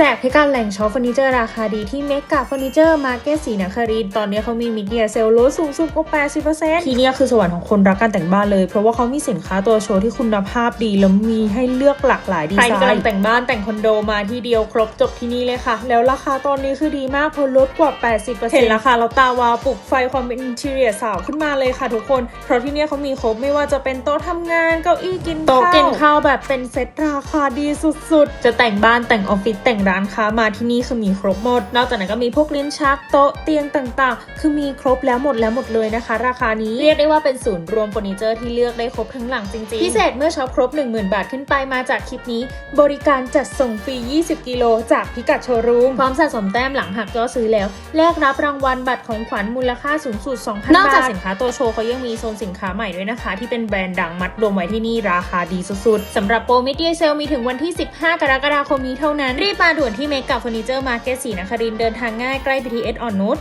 แจกพิการแหล่งช็อปเฟอร์นิเจอร์ราคาดีที่เมกาเฟอร์นิเจอร์มาร์เก็ตสีนครินทร์ตอนนี้เขามีมิดเดียเซลลดสูงสุดกว่า80%ที่เนี่ยคือสวรรค์ของคนรักการแต่งบ้านเลย เพราะว่าเขามีสินค้าตัวโชว์ที่คุณภาพดี แล้วมีให้เลือกหลากหลายดีไซน์ ใครที่กำลังแต่งบ้านแต่งคอนโดมาที่เดียวครบจบที่นี่เลยค่ะ แล้วราคาตอนนี้คือดีมากเพราะลดกว่า 80%เห็นราคาเราตาวาวปลุกไฟความเป็นอินเทเรียสาวขึ้นมาเลยค่ะทุกคน เพราะที่เนี่ยเขามีครบไม่ว่าจะเป็นโต๊ะทำงานเก้าอี้กินโต๊ะกินข้าวแบบเป็นเซตราคาดีสุดๆ จะแต่งบ้านแต่งออฟฟิศแต่งร้านค้ามาที่นี่คือมีครบหมด นอกจากนั้นก็มีพวกลิ้นชักโต๊ะเตียงต่างๆ คือมีครบแล้วหมดแล้วหมดเลยนะคะ ราคานี้เรียกได้ว่าเป็นศูนย์รวมเฟอร์นิเจอร์ที่เลือกได้ครบทั้งหลังจริงๆ พิเศษเมื่อช็อปครบ 10,000 บาทขึ้นไปมาจากคลิปนี้ บริการจัดส่งฟรี 20 กิโลจากพิกัดโชว์รูมพร้อมสะสมแต้มหลังหักยอดซื้อแล้วแลกรับรางวัลบัตรของขวัญมูลค่าสูงสุด2,000บาทนอกจากสินค้าตัวโชว์เขายังมีโซนสินค้าใหม่ด้วยนะคะ ที่เป็นแบรนด์ดังมัดรวมไว้ที่นี่ราคาดีสุดๆสำหรับโปรมิเดียเซลมีถึงวันที่ 15 กรกฎาคมนี้เท่านั้นรีบมาด่วนที่เมกาเฟอร์นิเจอร์มาร์เก็ตสีนครินเดินทางง่ายใกล้ BTS อ่อนนุช